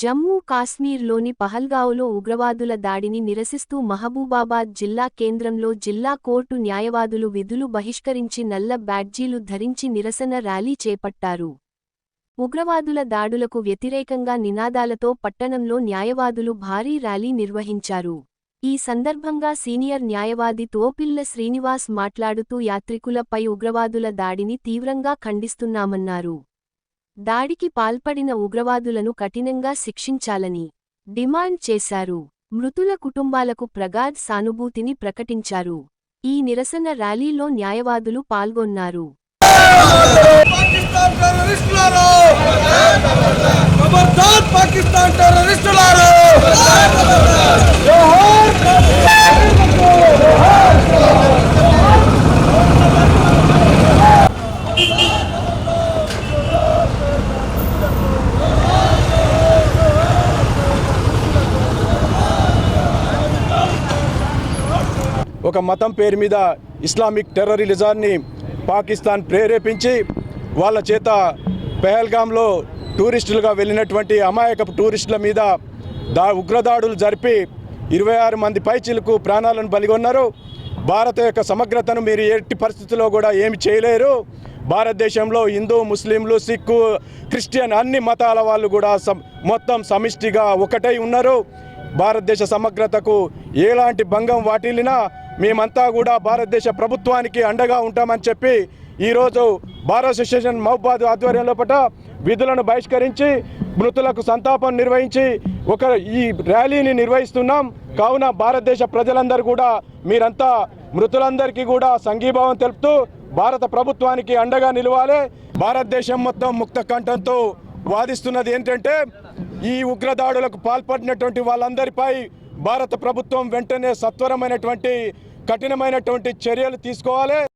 జమ్మూ కాశ్మీర్లోని పహల్గావులో ఉగ్రవాదుల దాడిని నిరసిస్తూ మహబూబాబాద్ జిల్లా కేంద్రంలో జిల్లా కోర్టు న్యాయవాదులు విధులు బహిష్కరించి నల్ల బ్యాడ్జీలు ధరించి నిరసన ర్యాలీ చేపట్టారు. ఉగ్రవాదుల దాడులకు వ్యతిరేకంగా నినాదాలతో పట్టణంలో న్యాయవాదులు భారీ ర్యాలీ నిర్వహించారు. ఈ సందర్భంగా సీనియర్ న్యాయవాది తోపిల్ల శ్రీనివాస్ మాట్లాడుతూ యాత్రికులపై ఉగ్రవాదుల దాడిని తీవ్రంగా ఖండిస్తున్నామన్నారు. దాడికి పాల్పడిన ఉగ్రవాదులను కఠినంగా శిక్షించాలని డిమాండ్ చేశారు. మృతుల కుటుంబాలకు ప్రగాఢ్ సానుభూతిని ప్రకటించారు. ఈ నిరసన ర్యాలీలో న్యాయవాదులు పాల్గొన్నారు. ఒక మతం పేరు మీద ఇస్లామిక్ టెర్రరిజాన్ని పాకిస్తాన్ ప్రేరేపించి వాళ్ళ చేత పెహల్గాంలో టూరిస్టులుగా వెళ్ళినటువంటి అమాయకపు టూరిస్టుల మీద దా ఉగ్రదాడులు జరిపి ఇరవై ఆరు మంది పైచీలకు ప్రాణాలను బలిగొన్నారు. భారత యొక్క సమగ్రతను మీరు ఎట్టి పరిస్థితుల్లో కూడా ఏమి చేయలేరు. భారతదేశంలో హిందూ ముస్లింలు సిక్కు క్రిస్టియన్ అన్ని మతాల వాళ్ళు కూడా మొత్తం సమిష్టిగా ఒకటై ఉన్నారు. భారతదేశ సమగ్రతకు ఎలాంటి భంగం వాటిల్లినా మేమంతా కూడా భారతదేశ ప్రభుత్వానికి అండగా ఉంటామని చెప్పి ఈరోజు బార్ అసోసియేషన్ మహబాద్ ఆధ్వర్యంలో పట విధులను బహిష్కరించి మృతులకు సంతాపం నిర్వహించి ఒక ఈ ర్యాలీని నిర్వహిస్తున్నాం. కావున భారతదేశ ప్రజలందరూ కూడా మీరంతా మృతులందరికీ కూడా సంఘీభావం తెలుపుతూ భారత ప్రభుత్వానికి అండగా నిలవాలి. భారతదేశం మొత్తం ముక్త కంఠంతో వాదిస్తున్నది ఏంటంటే ఈ ఉగ్రదాడులకు పాల్పడినటువంటి వాళ్ళందరిపై భారత ప్రభుత్వం వెంటనే సత్వరమైనటువంటి కఠినమైనటువంటి చర్యలు తీసుకోవాలి.